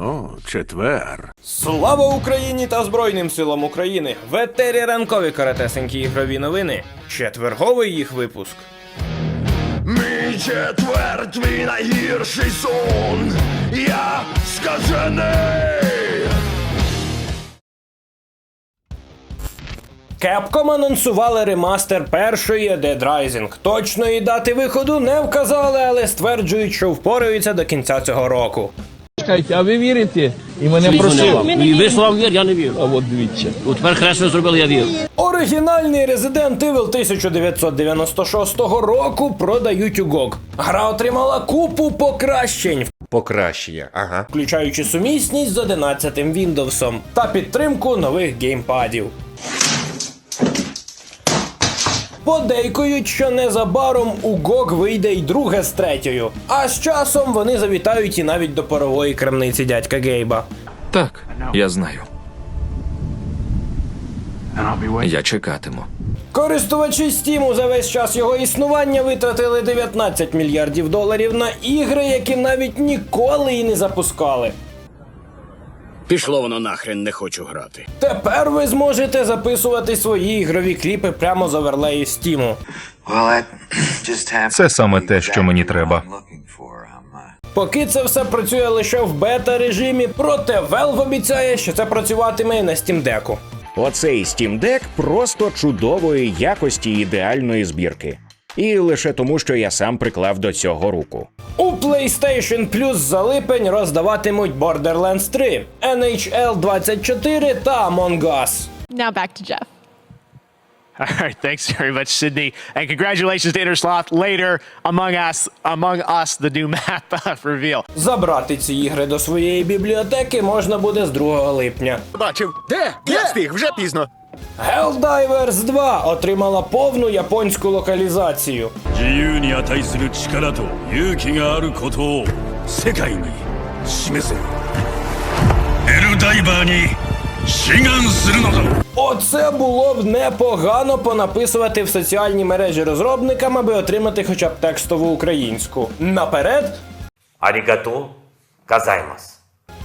О, четвер. Слава Україні та Збройним силам України! В етері ранкові каратесенькі ігрові новини. Четверговий їх випуск. Мій четвер, твій найгірший сон. Я скажений. Capcom анонсували ремастер першої Dead Rising. Точної дати виходу не вказали, але стверджують, що впораються до кінця цього року. Чекайте, а ви вірите? І мене просили. І ви слав вір, я не вірю. А от дивіться. От тепер хресно зробили, я вірю. Оригінальний Resident Evil 1996 року продають у GOG. Гра отримала купу покращень, Покращення, ага. включаючи сумісність з 11 Windows та підтримку нових геймпадів. Подейкують, що незабаром у GOG вийде й друге з третьою, а з часом вони завітають і навіть до парової крамниці дядька Гейба. Так, я знаю. Я чекатиму. Користувачі Steam за весь час його існування витратили 19 мільярдів доларів на ігри, які навіть ніколи і не запускали. Пішло воно нахрен, не хочу грати. Тепер ви зможете записувати свої ігрові кліпи прямо з оверлею Steam. Це саме те, що мені треба. Поки це все працює лише в бета-режимі, проте Valve обіцяє, що це працюватиме і на Steam Deck. Оцей Steam Deck просто чудової якості ідеальної збірки. І лише тому, що я сам приклав до цього руку. У PlayStation Plus за липень роздаватимуть Borderlands 3, NHL 24 та Among Us. Now back to Jeff. All right, thanks very much, Sydney, and congratulations to Intersloth later Among Us, Among Us, the new map uh, reveal. Забрати ці ігри до своєї бібліотеки можна буде з 2 липня. Бачив. Де? Я встиг, вже пізно. Helldivers 2 отримала повну японську локалізацію. Оце було б непогано понаписувати в соціальні мережі розробникам, аби отримати хоча б текстову українську. Наперед. Арігато казаймас